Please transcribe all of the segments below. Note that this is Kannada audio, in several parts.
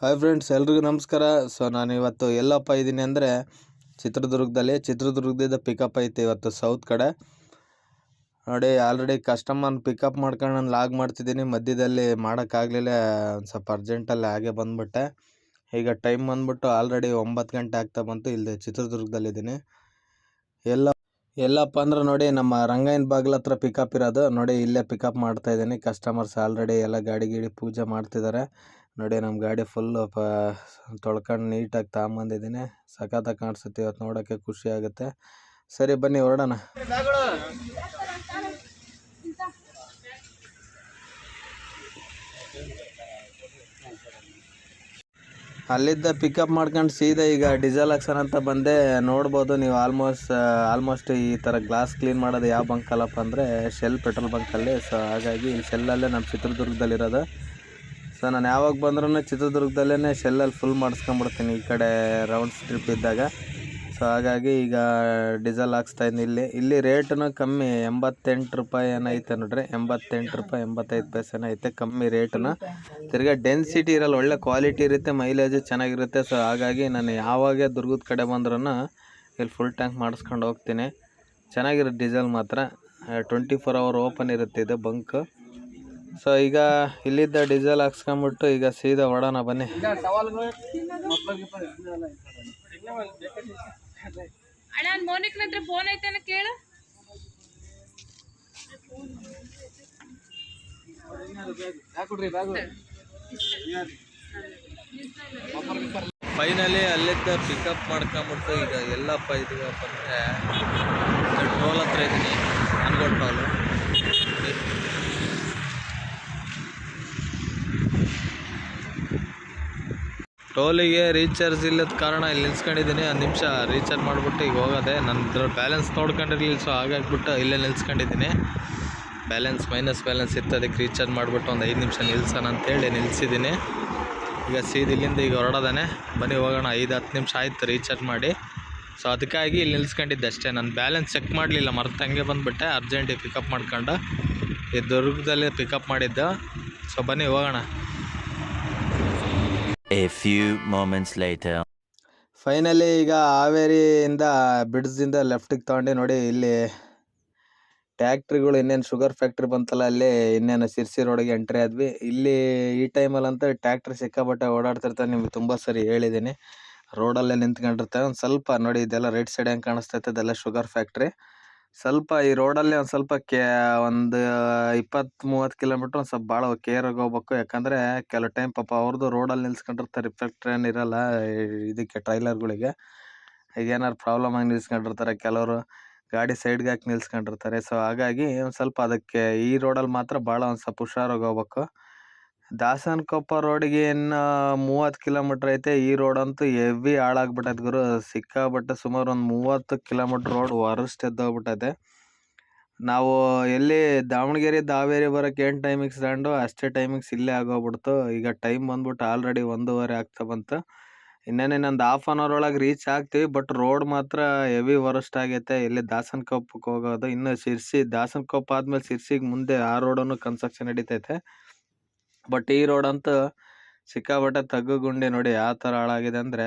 ಹಾಯ್ ಫ್ರೆಂಡ್ಸ್ ಎಲ್ರಿಗೂ ನಮಸ್ಕಾರ. ಸೊ ನಾನು ಇವತ್ತು ಎಲ್ಲಪ್ಪ ಇದ್ದೀನಿ ಅಂದರೆ ಚಿತ್ರದುರ್ಗದಲ್ಲಿ, ಚಿತ್ರದುರ್ಗದಿಂದ ಪಿಕಪ್ ಐತೆ ಇವತ್ತು ಸೌತ್ ಕಡೆ. ನೋಡಿ ಆಲ್ರೆಡಿ ಕಸ್ಟಮರ್ನ ಪಿಕಪ್ ಮಾಡ್ಕೊಂಡು ನಾನು ಲಾಗ್ ಮಾಡ್ತಿದ್ದೀನಿ. ಮಧ್ಯದಲ್ಲಿ ಮಾಡೋಕ್ಕಾಗಲಿಲ್ಲ ಒಂದು ಸ್ವಲ್ಪ ಅರ್ಜೆಂಟಲ್ಲಿ ಹಾಗೆ ಬಂದುಬಿಟ್ಟೆ. ಈಗ ಟೈಮ್ ಬಂದ್ಬಿಟ್ಟು ಆಲ್ರೆಡಿ ಒಂಬತ್ತು ಗಂಟೆ ಆಗ್ತಾ ಬಂತು, ಇಲ್ಲಿ ಚಿತ್ರದುರ್ಗದಲ್ಲಿದ್ದೀನಿ. ಎಲ್ಲ, ಎಲ್ಲಪ್ಪ ಅಂದ್ರೆ ನೋಡಿ, ನಮ್ಮ ರಂಗಾಯನ ಬಾಗಿಲ ಹತ್ರ ಪಿಕಪ್ ಇರೋದು. ನೋಡಿ, ಇಲ್ಲೇ ಪಿಕಪ್ ಮಾಡ್ತಾ ಇದ್ದೀನಿ. ಕಸ್ಟಮರ್ಸ್ ಆಲ್ರೆಡಿ ಎಲ್ಲ ಗಾಡಿ ಗೀಡಿ ಪೂಜೆ ಮಾಡ್ತಿದ್ದಾರೆ. ನೋಡಿ ನಮ್ಮ ಗಾಡಿ ಫುಲ್ಲು ಪ, ತೊಳ್ಕೊಂಡು ನೀಟಾಗಿ ತಗೊಂಬಂದಿದ್ದೀನಿ. ಸಖತ್ತಾಗಿ ಕಾಣಿಸುತ್ತೆ ಇವತ್ತು ನೋಡೋಕ್ಕೆ ಖುಷಿ ಆಗುತ್ತೆ. ಸರಿ, ಬನ್ನಿ, ಹೊರಡೋಣ. ಅಲ್ಲಿದ್ದ ಪಿಕಪ್ ಮಾಡ್ಕೊಂಡು ಸೀದಾ ಈಗ ಡೀಸೆಲ್ ಹಾಕ್ಸೋಣ ಅಂತ ಬಂದೆ. ನೋಡ್ಬೋದು ನೀವು ಆಲ್ಮೋಸ್ಟ್ ಆಲ್ಮೋಸ್ಟ್ ಈ ಥರ ಗ್ಲಾಸ್ ಕ್ಲೀನ್ ಮಾಡೋದು ಯಾವ ಬಂಕಲ್ಲಪ್ಪ ಅಂದರೆ ಶೆಲ್ ಪೆಟ್ರೋಲ್ ಬಂಕಲ್ಲಿ ಸೊ ಹಾಗಾಗಿ ಶೆಲ್ಲಲ್ಲೇ ನಮ್ಮ ಚಿತ್ರದುರ್ಗದಲ್ಲಿರೋದು. ಸೊ ನಾನು ಯಾವಾಗ ಬಂದ್ರೂ ಚಿತ್ರದುರ್ಗದಲ್ಲೇ ಶೆಲ್ಲಲ್ಲಿ ಫುಲ್ ಮಾಡಿಸ್ಕೊಂಬಿಡ್ತೀನಿ ಈ ಕಡೆ ರೌಂಡ್ಸ್ ಟ್ರಿಪ್ ಇದ್ದಾಗ. ಸೊ ಹಾಗಾಗಿ ಈಗ ಡೀಸೆಲ್ ಹಾಕ್ಸ್ತಾ ಇದ್ದೀನಿ. ಇಲ್ಲಿ ಇಲ್ಲಿ ರೇಟೂ ಕಮ್ಮಿ ಎಂಬತ್ತೆಂಟು ರೂಪಾಯಿ ಏನೈತೆ ನೋಡ್ರಿ. ಎಂಬತ್ತೆಂಟು ರೂಪಾಯಿ, ಎಂಬತ್ತೈದು ಪೈಸೆನ ಐತೆ ಕಮ್ಮಿ ರೇಟನ್ನು ತಿರ್ಗಾ ಡೆನ್ಸಿಟಿ ಇರಲ್ಲ, ಒಳ್ಳೆ ಕ್ವಾಲಿಟಿ ಇರುತ್ತೆ ಮೈಲೇಜು ಚೆನ್ನಾಗಿರುತ್ತೆ. ಸೊ ಹಾಗಾಗಿ ನಾನು ಯಾವಾಗ ದುರ್ಗದ ಕಡೆ ಬಂದ್ರೂ ಇಲ್ಲಿ ಫುಲ್ ಟ್ಯಾಂಕ್ ಮಾಡಿಸ್ಕೊಂಡು ಹೋಗ್ತೀನಿ. ಚೆನ್ನಾಗಿರೋ ಡೀಸೆಲ್ ಮಾತ್ರ. ಟ್ವೆಂಟಿ ಫೋರ್ ಅವರ್ ಓಪನ್ ಇರುತ್ತೆ ಇದು ಬಂಕ್ ಸೊ ಈಗ ಇಲ್ಲಿದ್ದ ಡೀಸೆಲ್ ಹಾಕ್ಸ್ಕೊಂಬಿಟ್ಟು ಈಗ ಸೀದಾ ಹೊಡೋಣ ಬನ್ನಿ. ಫೋನ್ ಐತೇನ ಕೇಳು. ಫೈನಲಿ ಅಲ್ಲಿದ್ದ ಪಿಕಪ್ ಮಾಡ್ಕೊಂಬಿಟ್ಟು ಈಗ ಎಲ್ಲಪ್ಪ ಇದೀವಪ್ಪ ಅಂದರೆ ಟೋಲ್ ಹತ್ರ ಇದ್ದೀನಿ ಅನ್ಗೋಡ್ ಟೋಲು ಟೋಲಿಗೆ ರೀಚಾರ್ಜ್ ಇಲ್ಲದ ಕಾರಣ ಇಲ್ಲಿ ನಿಲ್ಸ್ಕೊಂಡಿದ್ದೀನಿ. ಒಂದು ನಿಮಿಷ ರೀಚಾರ್ಜ್ ಮಾಡಿಬಿಟ್ಟು ಈಗ ಹೋಗೋದೆ. ನನ್ನ ಬ್ಯಾಲೆನ್ಸ್ ನೋಡ್ಕೊಂಡಿರಲಿಲ್ಲ ಸೊ ಹಾಗಾಗ್ಬಿಟ್ಟು ಇಲ್ಲೇ ನಿಲ್ಸ್ಕೊಂಡಿದ್ದೀನಿ. ಬ್ಯಾಲೆನ್ಸ್ ಮೈನಸ್ ಬ್ಯಾಲೆನ್ಸ್ ಇತ್ತು, ಅದಕ್ಕೆ ರೀಚಾರ್ಜ್ ಮಾಡಿಬಿಟ್ಟು ಒಂದು ಐದು ನಿಮಿಷ ನಿಲ್ಸೋಣ ಅಂತೇಳಿ ನಿಲ್ಸಿದ್ದೀನಿ. ಈಗ ಸೀದ ಇಲ್ಲಿಂದ ಈಗ ಹೊರಡೋದಾನೆ. ಬನ್ನಿ, ಹೋಗೋಣ. ಐದು, ಹತ್ತು ನಿಮಿಷ ಆಯಿತು ರೀಚಾರ್ಜ್ ಮಾಡಿ. ಸೊ ಅದಕ್ಕಾಗಿ ಇಲ್ಲಿ ನಿಲ್ಸ್ಕೊಂಡಿದ್ದೆ ಅಷ್ಟೇ. ನಾನು ಬ್ಯಾಲೆನ್ಸ್ ಚೆಕ್ ಮಾಡಲಿಲ್ಲ, ಮರ್ತು ಹಂಗೆ ಬಂದುಬಿಟ್ಟೆ. ಅರ್ಜೆಂಟಿಗೆ ಪಿಕಪ್ ಮಾಡ್ಕೊಂಡು. ಈ ದುರ್ಗದಲ್ಲೇ ಪಿಕಪ್ ಮಾಡಿದ್ದೆ. ಸೊ ಬನ್ನಿ, ಹೋಗೋಣ. A few moments later. Finally ಈಗ ಹಾವೇರಿಯಿಂದ ಬಿಡ್ಸ್ದಿಂದ ಲೆಫ್ಟಿಗೆ ತೊಗೊಂಡು ನೋಡಿ, ಇಲ್ಲಿ ಟ್ಯಾಕ್ಟ್ರಿಗಳು ಇನ್ನೇನು ಶುಗರ್ ಫ್ಯಾಕ್ಟ್ರಿ ಬಂತಲ್ಲ, ಅಲ್ಲಿ ಇನ್ನೇನು ಸಿರ್ಸಿ ರೋಡಿಗೆ ಎಂಟ್ರಿ ಆದ್ವಿ. ಇಲ್ಲಿ ಈ ಟೈಮಲ್ಲಿ ಅಂತ ಟ್ಯಾಕ್ಟ್ರಿ ಸಿಕ್ಕಾಪಟ್ಟೆ ಓಡಾಡ್ತಿರ್ತಾರೆ, ನಿಮ್ಗೆ ತುಂಬ ಸರಿ ಹೇಳಿದ್ದೀನಿ ರೋಡಲ್ಲೇ ನಿಂತ್ಕೊಂಡಿರ್ತಾರೆ. ಒಂದು ಸ್ವಲ್ಪ ನೋಡಿ, ಇದೆಲ್ಲ ರೈಟ್ ಸೈಡ್ ಹೆಂಗೆ ಕಾಣಿಸ್ತೈತೆ ಇದೆಲ್ಲ ಶುಗರ್ ಫ್ಯಾಕ್ಟ್ರಿ ಸ್ವಲ್ಪ ಈ ರೋಡಲ್ಲಿ ಒಂದು ಸ್ವಲ್ಪ ಕೆ, ಒಂದು ಇಪ್ಪತ್ತು ಮೂವತ್ತು ಕಿಲೋಮೀಟ್ರ್ ಒಂದು ಸ್ವಲ್ಪ ಭಾಳ ಕೇರಾಗಿ ಹೋಗ್ಬೇಕು. ಯಾಕಂದರೆ ಕೆಲವು ಟೈಮ್ ಪಾಪ ಅವ್ರದ್ದು ರೋಡಲ್ಲಿ ನಿಲ್ಸ್ಕೊಂಡಿರ್ತಾರೆ ರಿಫ್ಲೆಕ್ಟ್ರ್ ಏನು ಇರಲ್ಲ ಇದಕ್ಕೆ ಟ್ರೈಲರ್ಗಳಿಗೆ. ಈಗ ಏನಾರು ಪ್ರಾಬ್ಲಮ್ ಆಗಿ ನಿಲ್ಸ್ಕೊಂಡಿರ್ತಾರೆ ಕೆಲವರು, ಗಾಡಿ ಸೈಡ್ಗೆ ಹಾಕಿ ನಿಲ್ಸ್ಕೊಂಡಿರ್ತಾರೆ. ಸೊ ಹಾಗಾಗಿ ಒಂದು ಸ್ವಲ್ಪ ಅದಕ್ಕೆ ಈ ರೋಡಲ್ಲಿ ಮಾತ್ರ ಭಾಳ ಒಂದು ಸ್ವಲ್ಪ ಹುಷಾರಾಗಿ ಹೋಗ್ಬೇಕು. ದಾಸನಕೊಪ್ಪ ರೋಡಿಗೆ ಇನ್ನು ಮೂವತ್ತು ಕಿಲೋಮೀಟ್ರ್ ಐತೆ. ಈ ರೋಡ್ ಅಂತೂ ಹೆವಿ ಹಾಳಾಗ್ಬಿಟ್ಟೈತೆ ಗುರು. ಸಿಕ್ಕಾಬಟ್ಟೆ ಸುಮಾರು ಒಂದು ಮೂವತ್ತು ಕಿಲೋಮೀಟ್ರ್ ರೋಡ್ ವರಸ್ಟ್ ಎದ್ದೋಗ್ಬಿಟ್ಟೈತೆ ನಾವು ಎಲ್ಲಿ ದಾವಣಗೆರೆ, ದಾವೇರಿ ಬರೋಕ್ಕೆ ಏನು ಟೈಮಿಂಗ್ಸ್ ತಗೊಂಡು ಅಷ್ಟೇ ಟೈಮಿಂಗ್ಸ್ ಇಲ್ಲೇ ಆಗೋಗ್ಬಿಡ್ತು. ಈಗ ಟೈಮ್ ಬಂದ್ಬಿಟ್ಟು ಆಲ್ರೆಡಿ ಒಂದೂವರೆ ಆಗ್ತಾ ಬಂತು. ಇನ್ನೇನು ಇನ್ನೊಂದು ಹಾಫ್ ಆನ್ ಅವರ್ ಒಳಗೆ ರೀಚ್ ಆಗ್ತೀವಿ ಬಟ್ ರೋಡ್ ಮಾತ್ರ ಹೆವಿ ವರಸ್ಟ್ ಆಗೈತೆ. ಇಲ್ಲಿ ದಾಸನಕೊಪ್ಪಕ್ಕೆ ಹೋಗೋದು, ಇನ್ನು ಶಿರ್ಸಿ ದಾಸನಕೊಪ್ಪ ಆದ್ಮೇಲೆ ಶಿರ್ಸಿಗೆ ಮುಂದೆ ಆ ರೋಡನ್ನು ಕನ್ಸ್ಟ್ರಕ್ಷನ್ ನಡೀತೈತೆ. ಬಟ್ ಈ ರೋಡ್ ಅಂತೂ ಸಿಕ್ಕಾಪಟ್ಟೆ ತಗ್ಗು ಗುಂಡಿ ನೋಡಿ ಯಾವ ಥರ ಹಾಳಾಗಿದೆ ಅಂದರೆ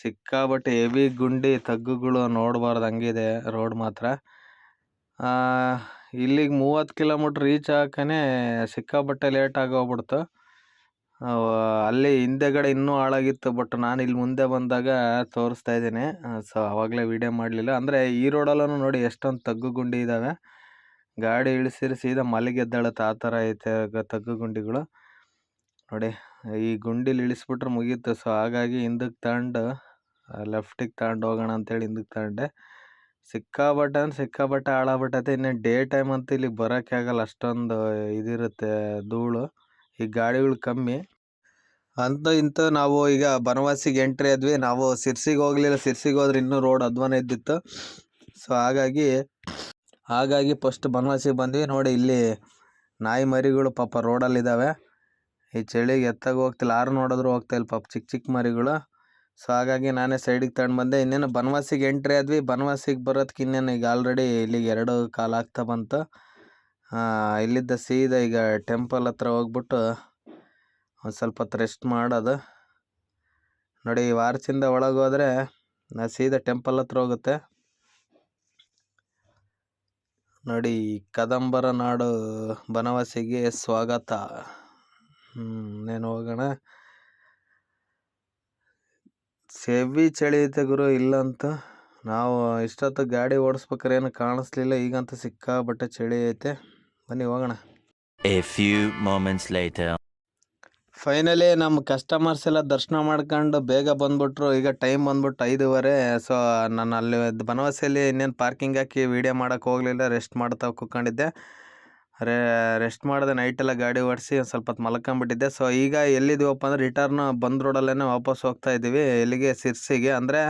ಸಿಕ್ಕಾಪಟ್ಟೆ ಹೆವಿ ಗುಂಡಿ ತಗ್ಗುಗಳು ನೋಡಬಾರ್ದು ಹಂಗಿದೆ ರೋಡ್ ಮಾತ್ರ. ಇಲ್ಲಿಗೆ ಮೂವತ್ತು ಕಿಲೋಮೀಟ್ರ್ ರೀಚ್ ಆಗಕ್ಕೇ ಸಿಕ್ಕಾಪಟ್ಟೆ ಲೇಟ್ ಆಗೋಗ್ಬಿಡ್ತು ಅಲ್ಲಿ ಹಿಂದೆಗಡೆ ಇನ್ನೂ ಹಾಳಾಗಿತ್ತು ಬಟ್ ನಾನು ಇಲ್ಲಿ ಮುಂದೆ ಬಂದಾಗ ತೋರಿಸ್ತಾ ಇದ್ದೀನಿ. ಸೊ ಆವಾಗಲೇ ವಿಡಿಯೋ ಮಾಡಲಿಲ್ಲ. ಅಂದರೆ ಈ ರೋಡಲ್ಲೂ ನೋಡಿ ಎಷ್ಟೊಂದು ತಗ್ಗು ಗುಂಡಿ ಇದ್ದಾವೆ ಗಾಡಿ ಇಳಿಸಿರಿ ಸೀದಾ ಮಲಗೆದ್ದಾಳತ್ತೆ. ಆ ಥರ ಐತೆ ತಗ್ಗು ಗುಂಡಿಗಳು ನೋಡಿ, ಈ ಗುಂಡಿಲಿ ಇಳಿಸ್ಬಿಟ್ರೆ ಮುಗೀತು. ಸೊ ಹಾಗಾಗಿ ಹಿಂದಕ್ಕೆ ತಗೊಂಡು ಲೆಫ್ಟಿಗೆ ತಗೊಂಡು ಹೋಗೋಣ ಅಂತೇಳಿ ಹಿಂದಕ್ಕೆ ತಗೊಂಡೆ. ಸಿಕ್ಕಾಬಟ್ಟೆ ಅಂದ್ರೆ ಸಿಕ್ಕಾಬಟ್ಟೆ ಹಾಳಾಗ್ಬಿಟ್ಟೈತೆ. ಇನ್ನು ಡೇ ಟೈಮ್ ಅಂತ ಇಲ್ಲಿಗೆ ಬರೋಕ್ಕೆ ಆಗಲ್ಲ. ಅಷ್ಟೊಂದು ಇದಿರುತ್ತೆ ಧೂಳು. ಈ ಗಾಡಿಗಳು ಕಮ್ಮಿ. ಅಂತ ಇಂತ ನಾವು ಈಗ ಬನವಾಸಿಗೆ ಎಂಟ್ರಿ ಆದ್ವಿ. ನಾವು ಸಿರ್ಸಿಗೆ ಹೋಗ್ಲಿಲ್ಲ. ಸಿರ್ಸಿಗೆ ಹೋದ್ರೆ ಇನ್ನೂ ರೋಡ್ ಅಧ್ವಾನ ಇದ್ದಿತ್ತು. ಸೊ ಹಾಗಾಗಿ ಹಾಗಾಗಿ ಫಸ್ಟ್ ಬನವಾಸಿಗೆ ಬಂದ್ವಿ. ನೋಡಿ, ಇಲ್ಲಿ ನಾಯಿ ಮರಿಗಳು ಪಾಪ ರೋಡಲ್ಲಿದ್ದಾವೆ ಈ ಚಳಿಗೆ ಎತ್ತಾಗ ಹೋಗ್ತಿಲ್ಲ ಆರು ನೋಡಿದ್ರು ಹೋಗ್ತಾ ಇಲ್ಲ ಪಾಪ ಚಿಕ್ಕ ಚಿಕ್ಕ ಮರಿಗಳು. ಸೊ ಹಾಗಾಗಿ ನಾನೇ ಸೈಡಿಗೆ ತಗೊಂಡು ಬಂದೆ. ಇನ್ನೇನು ಬನವಾಸಿಗೆ ಎಂಟ್ರಿ ಆದ್ವಿ. ಬನವಾಸಿಗೆ ಬರೋದಕ್ಕೆ ಇನ್ನೇನು ಈಗ ಆಲ್ರೆಡಿ ಇಲ್ಲಿಗೆ ಎರಡು ಕಾಲ ಆಗ್ತಾ ಬಂತು. ಇಲ್ಲಿದ್ದ ಸೀದಾ ಈಗ ಟೆಂಪಲ್ ಹತ್ರ ಹೋಗ್ಬಿಟ್ಟು ಒಂದು ಸ್ವಲ್ಪ ಹೊತ್ತು ರೆಸ್ಟ್ ಮಾಡೋದು. ನೋಡಿ, ಈ ವಾರ್ಚಿಂದ ಒಳಗೆ ಹೋದರೆ ನಾ ಸೀದಾ ಟೆಂಪಲ್ ಹತ್ರ ಹೋಗುತ್ತೆ. ನೋಡಿ ಕದಂಬರ ನಾಡು ಬನವಾಸಿಗೆ ಸ್ವಾಗತ. నేను ಹೋಗೋಣ. ಸೆವಿ ಚಳಿ ಐತೆ ಗುರು ಇಲ್ಲಂತ. ನಾವು ಇಷ್ಟೊತ್ತು ಗಾಡಿ ಓಡಿಸ್ಬೇಕಾರೆ ಏನು ಕಾಣಿಸ್ಲಿಲ್ಲ ಈಗಂತೂ ಸಿಕ್ಕಾಬಟ್ಟೆ ಚಳಿ ಐತೆ. ಬನ್ನಿ ಹೋಗೋಣ. A few moments later. Finally ನಮ್ಮ ಕಸ್ಟಮರ್ಸ್ ಎಲ್ಲ ದರ್ಶನ ಮಾಡ್ಕೊಂಡು ಬೇಗ ಬಂದ್ಬಿಟ್ರು. ಈಗ ಟೈಮ್ ಬಂದ್ಬಿಟ್ಟು ಐದೂವರೆ. ಸೊ ನಾನು ಅಲ್ಲಿ ಬನವಾಸಿಯಲ್ಲಿ ಇನ್ನೇನು ಪಾರ್ಕಿಂಗ್ ಹಾಕಿ ವೀಡಿಯೋ ಮಾಡೋಕ್ಕೆ ಹೋಗಲಿಲ್ಲ ರೆಸ್ಟ್ ಮಾಡ್ತಾ ಕೂತ್ಕೊಂಡಿದ್ದೆ. ರೇ ರೆಸ್ಟ್ ಮಾಡಿದೆ ನೈಟೆಲ್ಲ ಗಾಡಿ ಓಡಿಸಿ ಒಂದು ಸ್ವಲ್ಪ ಹೊತ್ತು ಮಲ್ಕೊಂಬಿಟ್ಟಿದ್ದೆ. ಸೊ ಈಗ ಎಲ್ಲಿದ್ದೀವಪ್ಪ ಅಂದ್ರೆ ರಿಟರ್ನ್ ಬಂದ್ ರೋಡಲ್ಲೇ ವಾಪಸ್ ಹೋಗ್ತಾ ಇದ್ದೀವಿ. ಎಲ್ಲಿಗೆ? ಸಿರ್ಸಿಗೆ ಅಂದರೆ,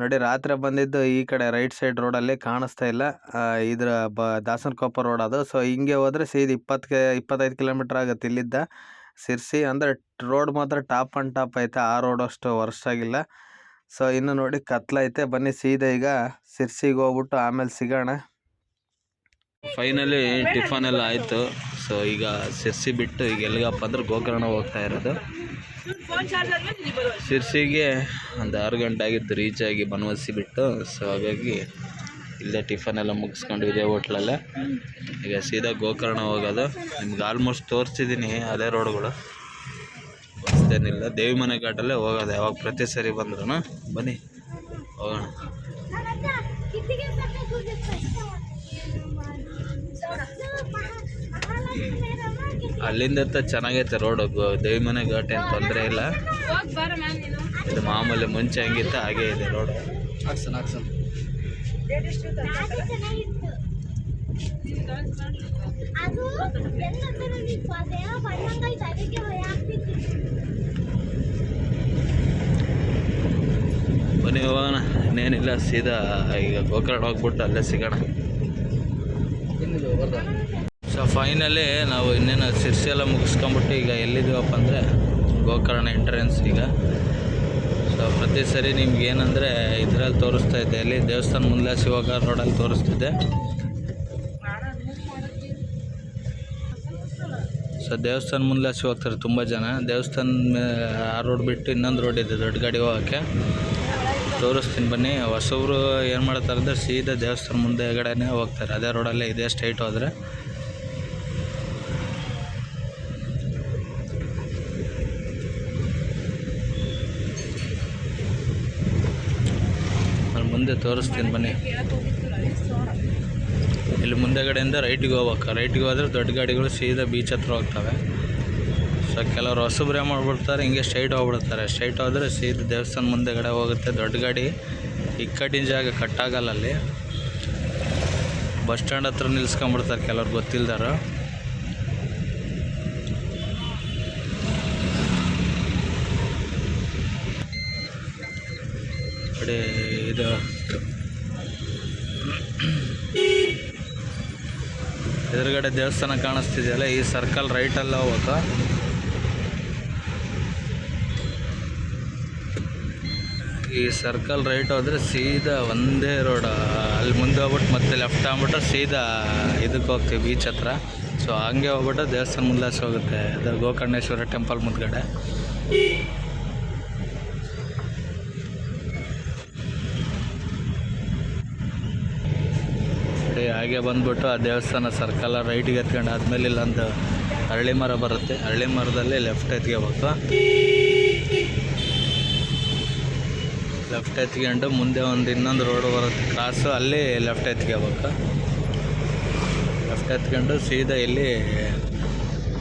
ನೋಡಿ, ರಾತ್ರಿ ಬಂದಿದ್ದು ಈ ಕಡೆ ರೈಟ್ ಸೈಡ್ ರೋಡಲ್ಲಿ ಕಾಣಿಸ್ತಾ ಇಲ್ಲ. ಇದರ ಬ, ದಾಸನಕೊಪ್ಪ ರೋಡ್ ಅದು. ಸೊ ಹಿಂಗೆ ಹೋದರೆ ಸೀದ್ ಇಪ್ಪತ್ತು ಇಪ್ಪತ್ತೈದು ಕಿಲೋಮೀಟ್ರ್ ಆಗುತ್ತೆ ಇಲ್ಲಿದ್ದ. ಸಿರ್ಸಿ ಅಂದರೆ ರೋಡ್ ಮಾತ್ರ ಟಾಪ್ ಆ್ಯಂಡ್ ಟಾಪ್ ಐತೆ. ಆ ರೋಡ್ ಅಷ್ಟು ವರ್ಷ ಆಗಿಲ್ಲ. ಸೊ ಇನ್ನು ನೋಡಿ ಕತ್ಲೈತೆ. ಬನ್ನಿ ಸೀದಾ ಈಗ ಸಿರ್ಸಿಗೆ ಹೋಗ್ಬಿಟ್ಟು ಆಮೇಲೆ ಸಿಗೋಣ. ಫೈನಲಿ ಟಿಫನ್ ಎಲ್ಲ ಆಯಿತು. ಸೊ ಈಗ ಸಿರ್ಸಿ ಬಿಟ್ಟು ಈಗ ಎಲ್ಲಿಗಪ್ಪ ಅಂದ್ರೆ ಗೋಕರ್ಣ ಹೋಗ್ತಾ ಇರೋದು. ಸಿರ್ಸಿಗೆ ಒಂದು ಆರು ಗಂಟೆ ಆಗಿತ್ತು ರೀಚ್ ಆಗಿ ಬನವಾಸಿ ಬಿಟ್ಟು ಸೊ ಹಾಗಾಗಿ ಇಲ್ಲೇ ಟಿಫನ್ ಎಲ್ಲ ಮುಗಿಸ್ಕೊಂಡು ಇದೇ ಹೋಟ್ಲಲ್ಲೇ. ಈಗ ಸೀದಾ ಗೋಕರ್ಣ ಹೋಗೋದು. ನಿಮ್ಗೆ ಆಲ್ಮೋಸ್ಟ್ ತೋರಿಸಿದ್ದೀನಿ ಅದೇ ರೋಡ್ಗಳು ಅಷ್ಟೇನಿಲ್ಲ. ದೇವಿಮನೆ ಘಾಟಲ್ಲೇ ಹೋಗೋದು. ಯಾವಾಗ ಪ್ರತಿ ಸರಿ ಬಂದ್ರು ಬನ್ನಿ. ಹೋಗೋಣ. ಅಲ್ಲಿಂದ ಚೆನ್ನಾಗೈತೆ ರೋಡು ದೇವಿಮನೆ ಘಾಟ್ ಏನು ತೊಂದರೆ ಇಲ್ಲ. ಇದು ಮಾಮೂಲಿ ಮುಂಚೆ ಹೆಂಗಿತ್ತು ಹಾಗೇ ಇದೆ ರೋಡು ಹಾಕ್ಸನ್ ಹಾಕ್ಸನ್. ಬನ್ನಿ ಹೋಗೋಣ. ಇನ್ನೇನಿಲ್ಲ ಸೀದಾ ಈಗ ಗೋಕರ್ಣ ಹೋಗ್ಬಿಟ್ಟು ಅಲ್ಲೇ ಸಿಗೋಣ. ಫೈನಲಿ ನಾವು ಇನ್ನೇನು ಸಿರ್ಸಿ ಎಲ್ಲ ಮುಗಿಸ್ಕೊಂಬಿಟ್ಟು ಈಗ ಎಲ್ಲಿದ್ದೀವಪ್ಪ ಅಂದರೆ ಗೋಕರ್ಣ ಎಂಟ್ರೆನ್ಸ್ ಈಗ. ಸೊ ಪ್ರತಿ ಸರಿ ನಿಮ್ಗೆ ಏನಂದರೆ ಇದರಲ್ಲಿ ತೋರಿಸ್ತಾ ಇದ್ದೆ. ಅಲ್ಲಿ ದೇವಸ್ಥಾನ ಮುಂದೆ ಶಿವಗ ರೋಡಲ್ಲಿ ತೋರಿಸ್ತಿದ್ದೆ. ಸೊ ದೇವಸ್ಥಾನ ಮುಂದೆ ಹೋಗ್ತಾರೆ ತುಂಬ ಜನ. ದೇವಸ್ಥಾನ ಆ ರೋಡ್ ಬಿಟ್ಟು ಇನ್ನೊಂದು ರೋಡ್ ಇದೆ, ದೊಡ್ಡ ಗಾಡಿ ಹೋಗೋಕ್ಕೆ. ತೋರಿಸ್ತೀನಿ ಬನ್ನಿ. ಹೊಸಬ್ರು ಏನು ಮಾಡ್ತಾರೆ ಅಂದರೆ ಸೀದಾ ದೇವಸ್ಥಾನ ಮುಂದೆ ಕಡೆನೇ ಹೋಗ್ತಾರೆ. ಅದೇ ರೋಡಲ್ಲೇ ಇದೆ ಸ್ಟ್ರೈಟ್ ಹೋದರೆ ಅಲ್ಲಿ ಮುಂದೆ ತೋರಿಸ್ತೀನಿ ಬನ್ನಿ. ಇಲ್ಲಿ ಮುಂದೆಗಡೆಯಿಂದ ರೈಟಿಗೆ ಹೋಗ್ಬೇಕು. ರೈಟಿಗೆ ಹೋದ್ರೆ ದೊಡ್ಡ ಗಾಡಿಗಳು ಸೀದಾ ಬೀಚ್ ಹತ್ರ ಹೋಗ್ತವೆ. ಸೊ ಕೆಲವರು ಹೊಸಬ್ರು ಮಾಡ್ಬಿಡ್ತಾರೆ, ಹಿಂಗೆ ಸ್ಟ್ರೈಟ್ ಹೋಗ್ಬಿಡ್ತಾರೆ. ಸ್ಟ್ರೈಟ್ ಹೋದರೆ ಸೀದಾ ದೇವಸ್ಥಾನ ಮುಂದೆಗಡೆ ಹೋಗುತ್ತೆ. ದೊಡ್ಡ ಗಾಡಿ, ಇಕ್ಕಟ್ಟಿನ ಜಾಗ ಕಟ್ಟಾಗಲ್ಲ ಅಲ್ಲಿ. ಬಸ್ ಸ್ಟ್ಯಾಂಡ್ ಹತ್ರ ನಿಲ್ಸ್ಕೊಂಬಿಡ್ತಾರೆ ಕೆಲವ್ರು ಗೊತ್ತಿಲ್ದಾರ ಕಡೆ ಇದು. ಎದುರುಗಡೆ ದೇವಸ್ಥಾನ ಕಾಣಿಸ್ತಿದೆಯಲ್ಲ, ಈ ಸರ್ಕಲ್ ರೈಟಲ್ಲಿ ಹೋಗ್ಬೇಕು. ಈ ಸರ್ಕಲ್ ರೈಟ್ ಹೋದ್ರೆ ಸೀದಾ ಒಂದೇ ರೋಡ್ ಅಲ್ಲಿ ಮುಂದೆ ಹೋಗ್ಬಿಟ್ಟು ಮತ್ತೆ ಲೆಫ್ಟ್ ಆಗ್ಬಿಟ್ರೆ ಸೀದಾ ಇದಕ್ಕೆ ಹೋಗ್ತೀವಿ ಬೀಚ್ ಹತ್ರ. ಸೊ ಹಂಗೆ ಹೋಗ್ಬಿಟ್ಟು ದೇವಸ್ಥಾನ ಮುಂದಾಸ ಹೋಗುತ್ತೆ. ಅದು ಗೋಕರ್ಣೇಶ್ವರ ಟೆಂಪಲ್ ಮುಂದ್ಗಡೆ. ಹಾಗೆ ಬಂದ್ಬಿಟ್ಟು ಆ ದೇವಸ್ಥಾನ ಸರ್ಕಲ್ ರೈಟಿಗೆ ಎತ್ಕೊಂಡು ಆದಮೇಲೆ ಇಲ್ಲೊಂದು ಅರಳಿ ಮರ ಬರುತ್ತೆ. ಅರಳಿ ಮರದಲ್ಲಿ ಲೆಫ್ಟ್ ಎತ್ಕೋಬೇಕು. ಲೆಫ್ಟ್ ಎತ್ಕೊಂಡು ಮುಂದೆ ಒಂದು ಇನ್ನೊಂದು ರೋಡ್ ಬರುತ್ತೆ. ಕ್ರಾಸು ಅಲ್ಲಿ ಲೆಫ್ಟ್ ಎತ್ಕೋಬೇಕು. ಲೆಫ್ಟ್ ಎತ್ಕೊಂಡು ಸೀದಾ ಇಲ್ಲಿ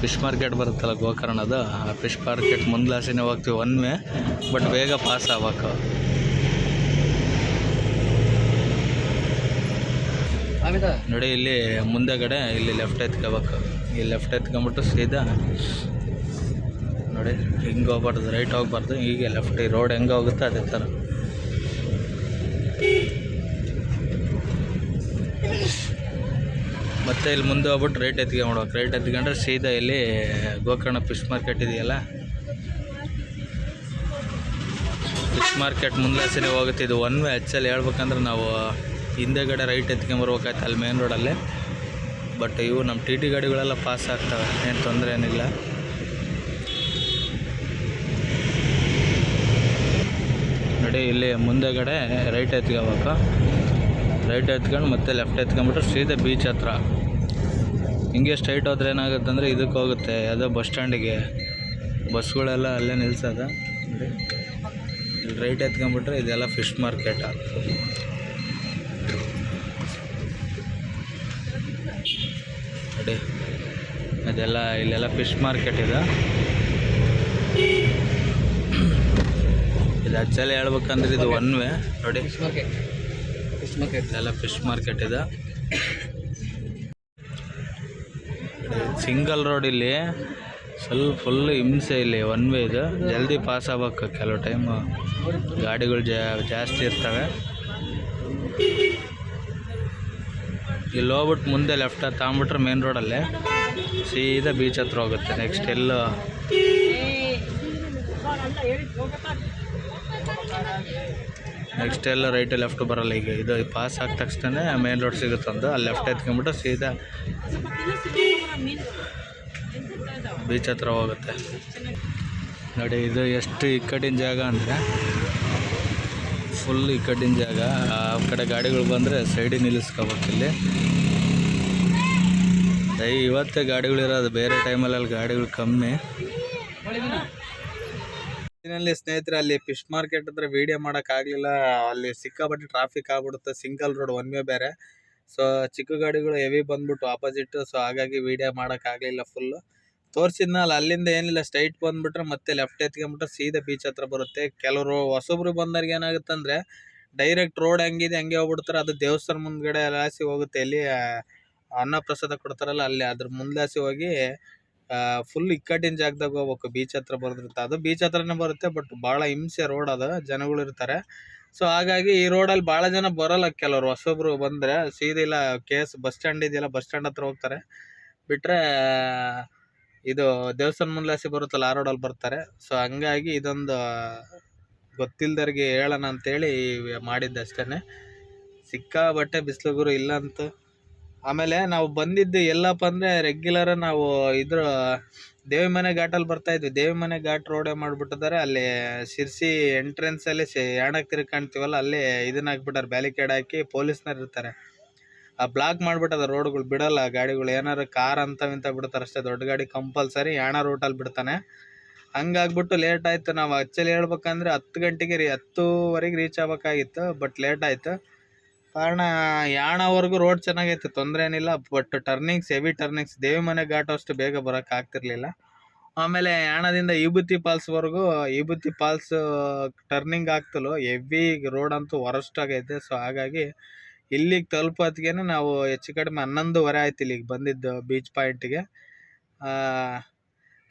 ಫಿಶ್ ಮಾರ್ಕೆಟ್ ಬರುತ್ತಲ್ಲ ಗೋಕರ್ಣದ, ಆ ಫಿಶ್ ಮಾರ್ಕೆಟ್ ಮುಂದ್ಲಾಸಿನೇ ಹೋಗ್ತೀವಿ ಒನ್ ವೇ ಬಟ್ ಬೇಗ ಪಾಸ್ ಆಗ್ಬೇಕು. ನೋಡಿ, ಇಲ್ಲಿ ಮುಂದೆಗಡೆ, ಇಲ್ಲಿ ಲೆಫ್ಟ್ ಎತ್ಕೋಬೇಕು. ಈ ಲೆಫ್ಟ್ ಎತ್ಕೊಂಬಿಟ್ಟು ಸೀದಾ ನೋಡಿ, ಹಿಂಗೆ ಹೋಗ್ಬಾರ್ದು ರೈಟ್ ಹೋಗ್ಬಾರ್ದು. ಹೀಗೆ ಲೆಫ್ಟ್ ರೋಡ್ ಹೆಂಗೆ ಹೋಗುತ್ತೆ ಅದೇ ಥರ ಮತ್ತು ಇಲ್ಲಿ ಮುಂದೆ ಹೋಗ್ಬಿಟ್ಟು ರೈಟ್ ಎತ್ಕೊಂಡ್ಬಿಡ್ಬೇಕು. ರೈಟ್ ಎತ್ಕೊಂಡ್ರೆ ಸೀದಾ ಇಲ್ಲಿ ಗೋಕರ್ಣ ಫಿಶ್ ಮಾರ್ಕೆಟ್ ಇದೆಯಲ್ಲ? ಫಿಶ್ ಮಾರ್ಕೆಟ್ ಮುಂದೆ ಹೋಗುತ್ತೆ. ಇದು ಒನ್ ವೇ ಆ್ಯಕ್ಚುಲಿ ಹೇಳ್ಬೇಕಂದ್ರೆ ನಾವು ಹಿಂದೆಗಡೆ ರೈಟ್ ಎತ್ಕೊಂಬರ್ಬೇಕಾಯ್ತು ಅಲ್ಲಿ ಮೇನ್ ರೋಡಲ್ಲೇ ಬಟ್ ಇವು ನಮ್ಮ ಟಿ ಟಿ ಗಾಡಿಗಳೆಲ್ಲ ಪಾಸ್ ಆಗ್ತವೆ, ಏನು ತೊಂದರೆ ಏನಿಲ್ಲ. ನೋಡಿ, ಇಲ್ಲಿ ಮುಂದೆಗಡೆ ರೈಟ್ ಎತ್ಕೋಬೇಕು. ರೈಟ್ ಎತ್ಕೊಂಡು ಮತ್ತೆ ಲೆಫ್ಟ್ ಎತ್ಕೊಂಡ್ಬಿಟ್ರೆ ಸೀದಾ ಬೀಚ್ ಹತ್ರ. ಹಿಂಗೆ ಸ್ಟ್ರೈಟ್ ಹೋದ್ರೆ ಏನಾಗುತ್ತೆ ಅಂದರೆ ಇದಕ್ಕೆ ಹೋಗುತ್ತೆ, ಯಾವುದೋ ಬಸ್ ಸ್ಟ್ಯಾಂಡಿಗೆ ಬಸ್ಗಳೆಲ್ಲ ಅಲ್ಲೇ ನಿಲ್ಸೋದ. ನೋಡಿ. ಇಲ್ಲಿ ರೈಟ್ ಎತ್ಕೊಂಡ್ಬಿಟ್ರೆ ಇದೆಲ್ಲ ಫಿಶ್ ಮಾರ್ಕೆಟ ನೋಡಿ. ಅದೆಲ್ಲ ಇಲ್ಲೆಲ್ಲ ಫಿಶ್ ಮಾರ್ಕೆಟ್ ಇದೆ. ಇದು ಆ್ಯಕ್ಚುಲಿ ಹೇಳ್ಬೇಕಂದ್ರೆ ಇದು ಒನ್ ವೇ ನೋಡಿ. ಫಿಶ್ ಮಾರ್ಕೆಟ್ ಇಲ್ಲೆಲ್ಲ ಫಿಶ್ ಮಾರ್ಕೆಟ್ ಇದೆ. ಸಿಂಗಲ್ ರೋಡ್ ಇಲ್ಲಿ ಸ್ವಲ್ಪ ಫುಲ್ ಹಿಂಸೆ ಇಲ್ಲಿ ಒನ್ ವೇ ಇದು. ಜಲ್ದಿ ಪಾಸ್ ಆಗ್ಬೇಕು ಕೆಲವು ಟೈಮ್ ಗಾಡಿಗಳು ಜಾಸ್ತಿ ಇರ್ತವೆ. ಇಲ್ಲಿ ಹೋಗ್ಬಿಟ್ಟು ಮುಂದೆ ಲೆಫ್ಟ್ ತಗೊಂಬಿಟ್ರೆ ಮೇನ್ ರೋಡಲ್ಲೇ ಸೀದಾ ಬೀಚ್ ಹತ್ರ ಹೋಗುತ್ತೆ ನೆಕ್ಸ್ಟ್ ಎಲ್ಲ. ನೆಕ್ಸ್ಟ್ ಎಲ್ಲ ರೈಟ್ ಲೆಫ್ಟ್ ಬರಲ್ಲ ಈಗ. ಇದು ಪಾಸ್ ಆದ ತಕ್ಷಣ ಮೇನ್ ರೋಡ್ ಸಿಗುತ್ತಂದು ಅಲ್ಲಿ ಲೆಫ್ಟ್ ಎತ್ಕೊಂಡ್ಬಿಟ್ಟು ಸೀದಾ ಬೀಚ್ ಹತ್ರ ಹೋಗುತ್ತೆ. ನೋಡಿ, ಇದು ಎಷ್ಟು ಇಕ್ಕಟ್ಟಿನ ಜಾಗ ಅಂದರೆ ಫುಲ್ ಈ ಕಡ್ಡಿನ ಜಾಗ. ಆ ಕಡೆ ಗಾಡಿಗಳು ಬಂದರೆ ಸೈಡಿಗೆ ನಿಲ್ಲಿಸ್ಕೋಬೇಕು ಇಲ್ಲಿ. ದಯ ಇವತ್ತೇ ಗಾಡಿಗಳಿರೋದು ಬೇರೆ ಟೈಮಲ್ಲಿ ಅಲ್ಲಿ ಗಾಡಿಗಳು ಕಮ್ಮಿ. ಅಲ್ಲಿ ಸ್ನೇಹಿತರೆ, ಅಲ್ಲಿ ಫಿಶ್ ಮಾರ್ಕೆಟ್ ಹತ್ರ ವಿಡಿಯೋ ಮಾಡೋಕ್ಕಾಗಲಿಲ್ಲ ಅಲ್ಲಿ ಸಿಕ್ಕಾಪಟ್ಟೆ ಟ್ರಾಫಿಕ್ ಆಗ್ಬಿಡುತ್ತೆ ಸಿಂಗಲ್ ರೋಡ್ ಒನ್ ವೇ ಬೇರೆ. ಸೊ ಚಿಕ್ಕ ಗಾಡಿಗಳು ಹೆವಿ ಬಂದ್ಬಿಟ್ಟು ಆಪೋಸಿಟ್ ಸೊ ಹಾಗಾಗಿ ವಿಡಿಯೋ ಮಾಡೋಕ್ಕಾಗಲಿಲ್ಲ ಫುಲ್ಲು ಫುಲ್ ತೋರ್ಸಿದ್ನಲ್ಲ ಅಲ್ಲಿಂದ ಏನಿಲ್ಲ ಸ್ಟ್ರೈಟ್ ಬಂದ್ಬಿಟ್ರೆ ಮತ್ತೆ ಲೆಫ್ಟ್ ಎತ್ಕೊಂಡ್ಬಿಟ್ರೆ ಸೀದಾ ಬೀಚ್ ಹತ್ರ ಬರುತ್ತೆ. ಕೆಲವರು ಹೊಸಬ್ರು ಬಂದವ್ರಿಗೆ ಏನಾಗುತ್ತಂದ್ರೆ ಡೈರೆಕ್ಟ್ ರೋಡ್ ಹೆಂಗಿದೆ, ಹಂಗೆ ಹೋಗ್ಬಿಡ್ತಾರೆ, ಅದು ದೇವಸ್ಥಾನ ಮುಂದ್ಗಡೆ ಲಾಸಿ ಹೋಗುತ್ತೆ. ಅಲ್ಲಿ ಅನ್ನ ಪ್ರಸಾದ ಕೊಡ್ತಾರಲ್ಲ, ಅಲ್ಲಿ ಅದ್ರ ಮುಂದಾಸಿ ಹೋಗಿ ಫುಲ್ ಇಕ್ಕಟ್ಟಿನ ಜಾಗದಾಗ ಹೋಗ್ಬೇಕು. ಬೀಚ್ ಹತ್ರ ಬರೋದಿರುತ್ತೆ ಅದು ಬೀಚ್ ಹತ್ರನೇ ಬರುತ್ತೆ ಬಟ್ ಭಾಳ ಹಿಂಸೆ ರೋಡ್ ಅದು, ಜನಗಳು ಇರ್ತಾರೆ. ಸೊ ಹಾಗಾಗಿ ಈ ರೋಡಲ್ಲಿ ಭಾಳ ಜನ ಬರಲ್ಲ ಕೆಲವರು. ಹೊಸೊಬ್ರು ಬಂದರೆ ಸೀದಿಲ್ಲ ಕೆ ಎಸ್ ಬಸ್ ಸ್ಟ್ಯಾಂಡ್ ಇದೆಯಲ್ಲ, ಬಸ್ ಸ್ಟ್ಯಾಂಡ್ ಹತ್ರ ಹೋಗ್ತಾರೆ. ಬಿಟ್ಟರೆ ಇದು ದೇವಸ್ಥಾನ ಮುಂದ್ಲಾಸಿ ಬರುತ್ತಲ್ಲ ಆ ರೋಡಲ್ಲಿ ಬರ್ತಾರೆ. ಸೊ ಹಂಗಾಗಿ ಇದೊಂದು, ಗೊತ್ತಿಲ್ದವ್ರಿಗೆ ಹೇಳೋಣ ಅಂತೇಳಿ ಮಾಡಿದ್ದೆ ಅಷ್ಟೇ ಸಿಕ್ಕಾಬಟ್ಟೆ ಬಿಸಿಲುಗುರು ಇಲ್ಲ ಅಂತ. ಆಮೇಲೆ ನಾವು ಬಂದಿದ್ದು ಎಲ್ಲಪ್ಪ ಅಂದರೆ ರೆಗ್ಯುಲರ್ ನಾವು ಇದ್ರ ದೇವಿಮನೆ ಘಾಟಲ್ಲಿ ಬರ್ತಾ ಇದ್ವಿ. ದೇವಿಮನೆ ಘಾಟ್ ರೋಡೇ ಮಾಡಿಬಿಟ್ಟಿದ್ದಾರೆ. ಅಲ್ಲಿ ಶಿರ್ಸಿ ಎಂಟ್ರೆನ್ಸಲ್ಲಿ ಸಿ ಯಾಣಕ್ಕೆ ಕಾಣ್ತೀವಲ್ಲ, ಅಲ್ಲಿ ಇದನ್ನ ಹಾಕ್ಬಿಟ್ಟಾರೆ ಬ್ಯಾಲಿಕೇಡ್ ಹಾಕಿ ಪೊಲೀಸ್ನವ್ರು ಇರ್ತಾರೆ. ಆ ಬ್ಲಾಕ್ ಮಾಡಿಬಿಟ್ಟದ ರೋಡ್ಗಳು ಬಿಡಲ್ಲ, ಗಾಡಿಗಳು ಏನಾರು ಕಾರ್ ಅಂತ ಇಂತ ಬಿಡ್ತಾರೆ ಅಷ್ಟೇ, ದೊಡ್ಡ ಗಾಡಿ ಕಂಪಲ್ಸರಿ ಯಾಣ ರೂಟಲ್ಲಿ ಬಿಡ್ತಾನೆ. ಹಂಗಾಗ್ಬಿಟ್ಟು ಲೇಟ್ ಆಯಿತು, ನಾವು ಆ್ಯಕ್ಚುಲಿ ಹೇಳ್ಬೇಕಂದ್ರೆ ಹತ್ತು ಗಂಟೆಗೆ ರೀ, ಹತ್ತುವರೆಗೆ ರೀಚ್ ಆಗ್ಬೇಕಾಗಿತ್ತು ಬಟ್ ಲೇಟ್ ಆಯಿತು. ಕಾರಣ ಯಾಣವರೆಗೂ ರೋಡ್ ಚೆನ್ನಾಗೈತೆ, ತೊಂದರೆ ಏನಿಲ್ಲ but turnings heavy turnings Devimane ghat ಅಷ್ಟು ಬೇಗ ಬರೋಕೆ ಆಗ್ತಿರ್ಲಿಲ್ಲ. ಆಮೇಲೆ ಯಾಣದಿಂದ ವಿಭೂತಿ ಫಾಲ್ಸ್ವರೆಗೂ ವಿಭೂತಿ ಫಾಲ್ಸ್ ಟರ್ನಿಂಗ್ ಆಗ್ತಲೋ ಹೆವಿ ರೋಡ್ ಅಂತೂ ವರಸ್ಟ್ ಆಗೈತೆ ಸೊ ಹಾಗಾಗಿ ಇಲ್ಲಿಗೆ ತಲುಪೋತ್ಗೆ ನಾವು ಹೆಚ್ಚು ಕಡಿಮೆ ಹನ್ನೊಂದುವರೆ ಆಯ್ತು ಇಲ್ಲಿಗೆ ಬಂದಿದ್ದು ಬೀಚ್ ಪಾಯಿಂಟ್ಗೆ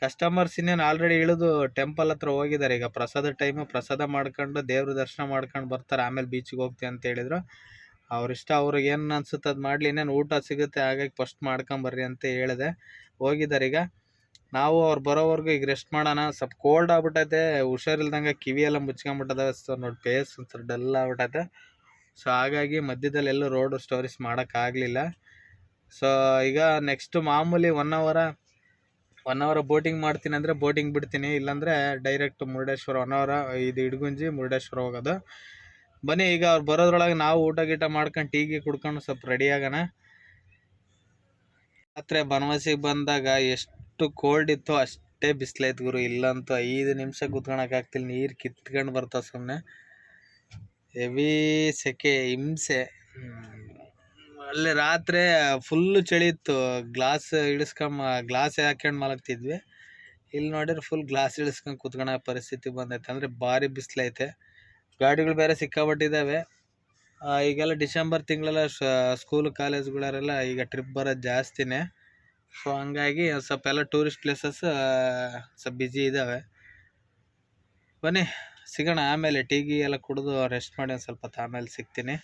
ಕಸ್ಟಮರ್ಸ್ ಇನ್ನೇನು ಆಲ್ರೆಡಿ ಇಳಿದು ಟೆಂಪಲ್ ಹತ್ರ ಹೋಗಿದ್ದಾರೆ ಈಗ ಪ್ರಸಾದ ಟೈಮು ಪ್ರಸಾದ ಮಾಡ್ಕೊಂಡು ದೇವ್ರ ದರ್ಶನ ಮಾಡ್ಕೊಂಡು ಬರ್ತಾರೆ. ಆಮೇಲೆ ಬೀಚಿಗೆ ಹೋಗ್ತೀವಿ ಅಂತ ಹೇಳಿದ್ರು. ಅವ್ರಿಷ್ಟ ಅವ್ರಿಗೆ ಏನು ಅನ್ಸುತ್ತೆ ಅದು ಮಾಡಲಿ, ಇನ್ನೇನು ಊಟ ಸಿಗುತ್ತೆ, ಹಾಗಾಗಿ ಫಸ್ಟ್ ಮಾಡ್ಕೊಂಬರ್ರಿ ಅಂತ ಹೇಳಿದೆ. ಹೋಗಿದ್ದಾರೆ ಈಗ. ನಾವು ಅವ್ರು ಬರೋವರೆಗೂ ಈಗ ರೆಸ್ಟ್ ಮಾಡೋಣ. ಸ್ವಲ್ಪ ಕೋಲ್ಡ್ ಆಗ್ಬಿಟ್ಟೈತೆ. ಹುಷಾರಿಲ್ದಂಗೆ ಕಿವಿ ಎಲ್ಲ ಮುಚ್ಕೊಂಬಿಟ್ಟದ ಸೊ ನೋಡಿ ಫೇಸ್ ಒಂಥರ ಡಲ್ ಆಗ್ಬಿಟ್ಟೈತೆ. ಸೊ ಹಾಗಾಗಿ ಮಧ್ಯದಲ್ಲಿ ಎಲ್ಲೂ ರೋಡ್ ಸ್ಟೋರೀಸ್ ಮಾಡೋಕ್ಕಾಗಲಿಲ್ಲ ಸೊ ಈಗ ನೆಕ್ಸ್ಟ್ ಮಾಮೂಲಿ one hour one hour boating ಮಾಡ್ತೀನಿ ಅಂದರೆ ಬೋಟಿಂಗ್ ಬಿಡ್ತೀನಿ. ಇಲ್ಲಾಂದರೆ ಡೈರೆಕ್ಟ್ ಮುರುಡೇಶ್ವರ ಒನ್ ಅವರ ಇದು ಇಡಗುಂಜಿ, ಮುರುಡೇಶ್ವರ ಹೋಗೋದು. ಬನ್ನಿ, ಈಗ ಅವ್ರು ಬರೋದ್ರೊಳಗೆ ನಾವು ಊಟ ಗೀಟ ಮಾಡ್ಕೊಂಡು ಟೀ ಗೀ ಕುಡ್ಕೊಂಡು ಸ್ವಲ್ಪ ರೆಡಿ ಆಗೋಣ. ರಾತ್ರಿ ಬನವಾಸಿಗೆ ಬಂದಾಗ ಎಷ್ಟು ಕೋಲ್ಡ್ ಇತ್ತು ಅಷ್ಟೇ ಬಿಸಿಲೈತೆ ಗುರು. ಇಲ್ಲಂತೂ ಐದು ನಿಮಿಷ ಕುತ್ಕೊಳಕ್ಕಾಗ್ತಿಲ್ಲ ನೀರು ಕಿತ್ಕೊಂಡು ಬರ್ತಾವೆ ಸುಮ್ಮನೆ ಹೆವಿ ಸೆಕೆ, ಹಿಂಸೆ. ಅಲ್ಲಿ ರಾತ್ರಿ ಫುಲ್ಲು ಚಳಿ ಇತ್ತು. ಗ್ಲಾಸ್ ಇಳಿಸ್ಕೊಂಬ ಗ್ಲಾಸ್ ಹಾಕ್ಯಂಡು ಮಲಗ್ತಿದ್ವಿ. ಇಲ್ಲಿ ನೋಡಿದ್ರೆ ಫುಲ್ ಗ್ಲಾಸ್ ಇಳಿಸ್ಕೊಂಡು ಕುತ್ಕೊಳೋ ಪರಿಸ್ಥಿತಿ ಬಂದೈತೆ. ಅಂದರೆ ಭಾರಿ ಬಿಸಿಲೈತೆ ಗಾಡಿಗಳು ಬೇರೆ ಸಿಕ್ಕಾಪಟ್ಟಿದ್ದಾವೆ ಈಗೆಲ್ಲ ಡಿಸೆಂಬರ್ ತಿಂಗಳೆಲ್ಲ ಸ್ಕೂಲ್ ಕಾಲೇಜ್ಗಳವರೆಲ್ಲ ಈಗ ಟ್ರಿಪ್ ಬರೋದು ಜಾಸ್ತಿನೇ. ಸೊ ಹಂಗಾಗಿ ಸ್ವಲ್ಪ ಎಲ್ಲ ಟೂರಿಸ್ಟ್ ಪ್ಲೇಸಸ್ ಸ್ವಲ್ಪ ಬ್ಯುಸಿ ಇದ್ದಾವೆ ಬನ್ನಿ. ಸಿಗೋಣ ಆಮೇಲೆ ಟೀ ಗೀ ಎಲ್ಲ ಕುಡಿದು ರೆಸ್ಟ್ ಮಾಡಿ ಒಂದು ಸ್ವಲ್ಪ ಹೊತ್ತು ಆಮೇಲೆ ಸಿಗ್ತೀನಿ.